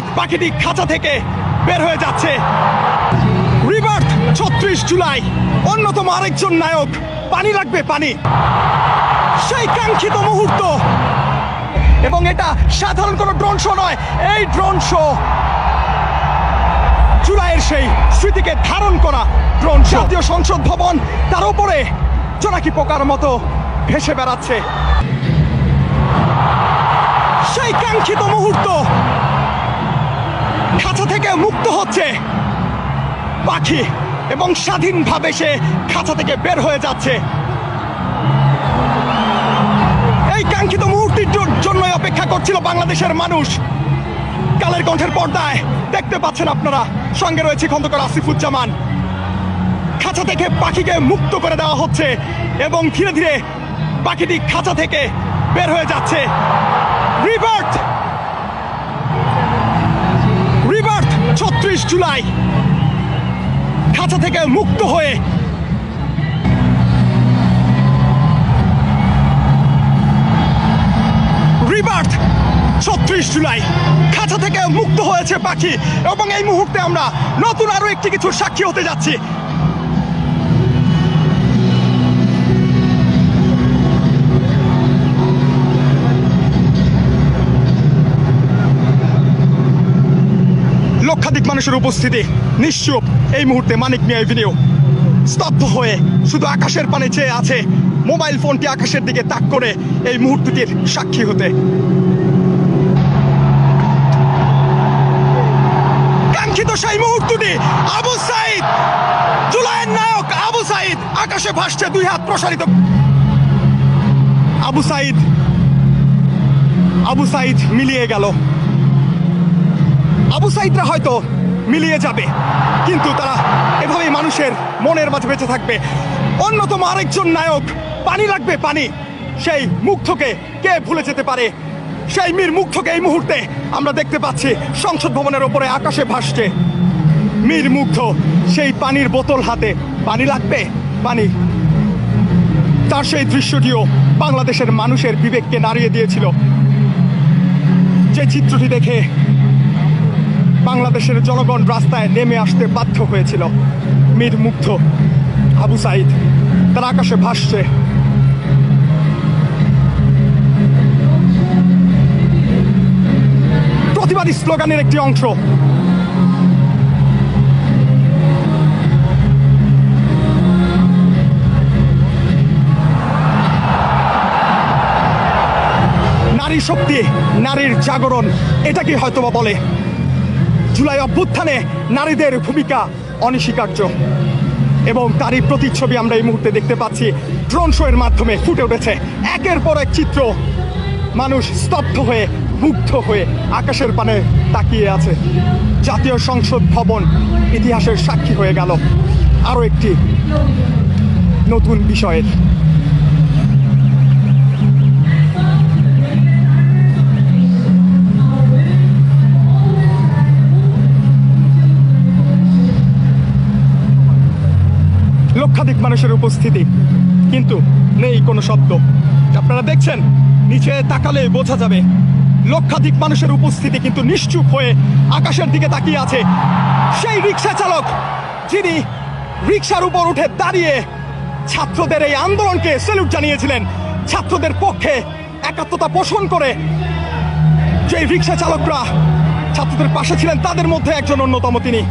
সাইদ পাখিটি খাঁচা থেকে বের হয়ে যাচ্ছে। রিবার্থ ছত্রিশ জুলাই। অন্যতম আরেকজন নায়ক। পানি লাগবে, পানি। সেই কাঙ্ক্ষিত মুহূর্ত। এবং এটা সাধারণ কোনো ড্রোন শো নয়, এই ড্রোন শো। জুলাইয়ের সেই স্মৃতিকে ধারণ করা ড্রোন জাতীয় সংসদ ভবন, তার উপরে জোনাকি পোকার মতো ভেসে বেড়াচ্ছে। সেই কাঙ্ক্ষিত মুহূর্ত। খাঁচা থেকে মুক্ত হচ্ছে। পাখি এবং স্বাধীনভাবে সে খাঁচা থেকে বের হয়ে যাচ্ছে। এই কাঙ্ক্ষিত মুহূর্তের জন্যই অপেক্ষা করছিল বাংলাদেশের মানুষ। কালের কণ্ঠের পর্দায় দেখতে পাচ্ছেন আপনারা। সঙ্গে রয়েছে খন্দকার আসিফুজ্জামান। খাঁচা থেকে পাখিকে মুক্ত করে দেওয়া হচ্ছে এবং ধীরে ধীরে পাখিটি খাঁচা থেকে বের হয়ে যাচ্ছে। রিবার্থ ছত্রিশ জুলাই। খাঁচা থেকে মুক্ত হয়ে রিবার্থ ছত্রিশ জুলাই। খাঁচা থেকে মুক্ত হয়েছে পাখি। এবং এই মুহূর্তে আমরা নতুন আরও একটি কিছু সাক্ষী হতে যাচ্ছি। লক্ষাধিক মানুষের উপস্থিতি। নিশ্চুপ, এই মুহূর্তে মানিক মিয়া এভিনিউ। স্তব্ধ হয়ে শুধু আকাশের পানে চেয়ে আছে, মোবাইল ফোনটি আকাশের দিকে তাক করে এই মুহূর্তটির সাক্ষী হতে। কাঙ্ক্ষিত সেই মুহূর্তটি, আবু সাইদ, জুলাইয়ের নায়ক আবু সাইদ, আকাশে ভাসছে দুই হাত প্রসারিত। আবু সাইদ আবু সাইদ মিলিয়ে গেল। আবু সাইদরা হয়তো মিলিয়ে যাবে। কিন্তু তারা এভাবেই মানুষের মনের মাঝে বেঁচে থাকবে। অন্যতম আরেকজন নায়ক, পানি লাগবে, পানি। সেই মুগ্ধকে কে ভুলে যেতে পারে? সেই মীর মুগ্ধকে এই মুহূর্তে আমরা দেখতে পাচ্ছি সংসদ ভবনের ওপরে আকাশে ভাসছে। মীর মুগ্ধ, সেই পানির বোতল হাতে। পানি লাগবে? পানি। তার সেই দৃশ্যটিও বাংলাদেশের মানুষের বিবেককে নাড়িয়ে দিয়েছিল। যে চিত্রটি দেখে বাংলাদেশের জনগণ রাস্তায় নেমে আসতে বাধ্য হয়েছিল। মীর মুগ্ধ আবু সাইদ তার আকাশে ভাসছে। প্রতিবাদী স্লোগানের একটি অংশ। নারী শক্তি, নারীর জাগরণ এটাকে হয়তোবা বলে? জুলাই অভ্যুত্থানে নারীদের ভূমিকা অনস্বীকার্য। এবং তারই প্রতিচ্ছবি আমরা এই মুহূর্তে দেখতে পাচ্ছি। ড্রোন শো এর মাধ্যমে ফুটে উঠেছে। একের পর এক চিত্র। মানুষ স্তব্ধ হয়ে, মুগ্ধ হয়ে আকাশের পানে তাকিয়ে আছে। জাতীয় সংসদ ভবন ইতিহাসের সাক্ষী হয়ে গেল। আরও একটি নতুন বিষয়ের লক্ষাধিক মানুষের উপস্থিতি, কিন্তু নেই কোনো শব্দ। আপনারা দেখছেন, নিচে তাকালে বোঝা যাবে, লক্ষাধিক মানুষের উপস্থিতি কিন্তু নিশ্চুপ হয়ে আকাশের দিকে তাকিয়ে আছে। সেই রিক্সা চালক, যিনি রিক্সার উপর উঠে দাঁড়িয়ে ছাত্রদের এই আন্দোলনকে স্যালুট জানিয়েছিলেন, ছাত্রদের পক্ষে একাত্মতা পোষণ করে যে রিক্সা চালকরা ছাত্রদের পাশে ছিলেন, তাদের মধ্যে একজন অন্যতম তিনি।